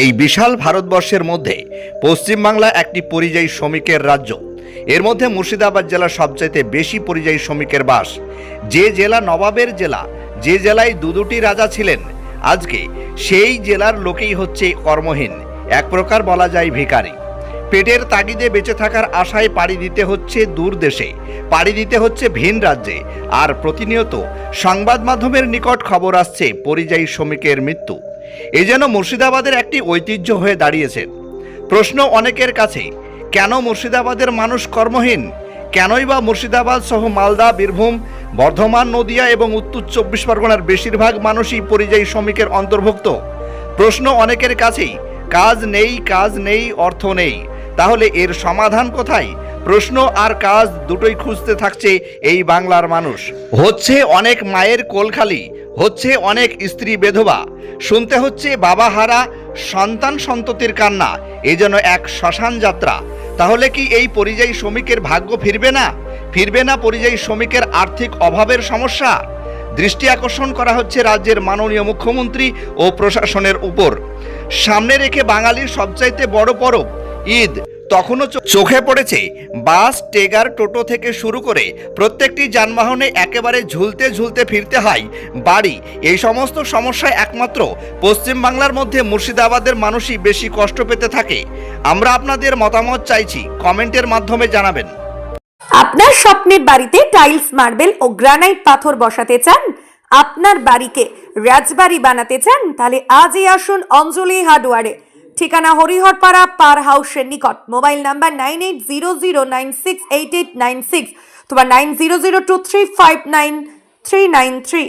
এই বিশাল ভারতবর্ষের মধ্যে পশ্চিমবাংলা একটি পরিযায়ী শ্রমিকের রাজ্য। এর মধ্যে মুর্শিদাবাদ জেলা সবচাইতে বেশি পরিযায়ী শ্রমিকের বাস। যে জেলা নবাবের জেলা, যে জেলায় দু দুটি রাজা ছিলেন, আজকে সেই জেলার লোকেই হচ্ছে কর্মহীন। এক প্রকার বলা যায় ভিখারি। পেটের তাগিদে বেঁচে থাকার আশায় পাড়ি দিতে হচ্ছে দূর দেশে, পাড়ি দিতে হচ্ছে ভিন রাজ্যে। আর প্রতিনিয়ত সংবাদ মাধ্যমের নিকট খবর আসছে পরিযায়ী শ্রমিকের মৃত্যু। এ যেন মুর্শিদাবাদের একটি ঐতিহ্য হয়ে দাঁড়িয়েছে। প্রশ্ন অনেকের কাছে, কেন মুর্শিদাবাদের মানুষ কর্মহীন? কেনই বা মুর্শিদাবাদ সহ মালদা, বীরভূম, বর্ধমান, নদিয়া এবং উত্তর চব্বিশ পরগনার বেশিরভাগ মানুষই পরিযায়ী শ্রমিকের অন্তর্ভুক্ত? প্রশ্ন অনেকের কাছেই, কাজ নেই কাজ নেই, অর্থ নেই। তাহলে এর সমাধান কোথায়? প্রশ্ন আর কাজ দুটোই খুঁজতে থাকছে এই বাংলার মানুষ। হচ্ছে অনেক মায়ের কোলখালি হচ্ছে অনেক স্ত্রী বেধবা। শুনতে হচ্ছে বাবা হারা সন্তান সন্ততির কান্না, এ যেন এক শ্মশান যাত্রা। তাহলে কি এই পরিযায়ী শ্রমিকের ভাগ্য ফিরবে না? ফিরবে না পরিযায়ী শ্রমিকের আর্থিক অভাবের সমস্যা? দৃষ্টি আকর্ষণ করা হচ্ছে রাজ্যের মাননীয় মুখ্যমন্ত্রী ও প্রশাসনের উপর। সামনে রেখে বাঙালির সবচাইতে বড় পরব, ঈদ। তখনও চোখে পড়েছে। বাস, টেগার, টোটো থেকে শুরু করে প্রত্যেকটি যানবাহনে একেবারে ঝুলতে ঝুলতে ফিরতে হয়। বাড়ি, এই সমস্ত সমস্যায় একমাত্র পশ্চিমবাংলার মধ্যে মুর্শিদাবাদের মানুষই বেশি কষ্ট পেতে থাকে। আমরা আপনাদের মতামত চাইছি, কমেন্টের মাধ্যমে জানাবেন। আপনার স্বপ্নের বাড়িতে টাইলস, মার্বেল ও গ্রানাইট পাথর বসাতে চান? আপনার বাড়িকে রাজবাড়ি বানাতে চান? তাহলে আজই আসুন অঞ্জলি হার্ডওয়ারে। ঠিকানা হরিহরপাড়া পার হাউসের নিকট। Mobile number nine eight zero zero nine six eight eight nine six অথবা nine zero zero two three five nine three nine three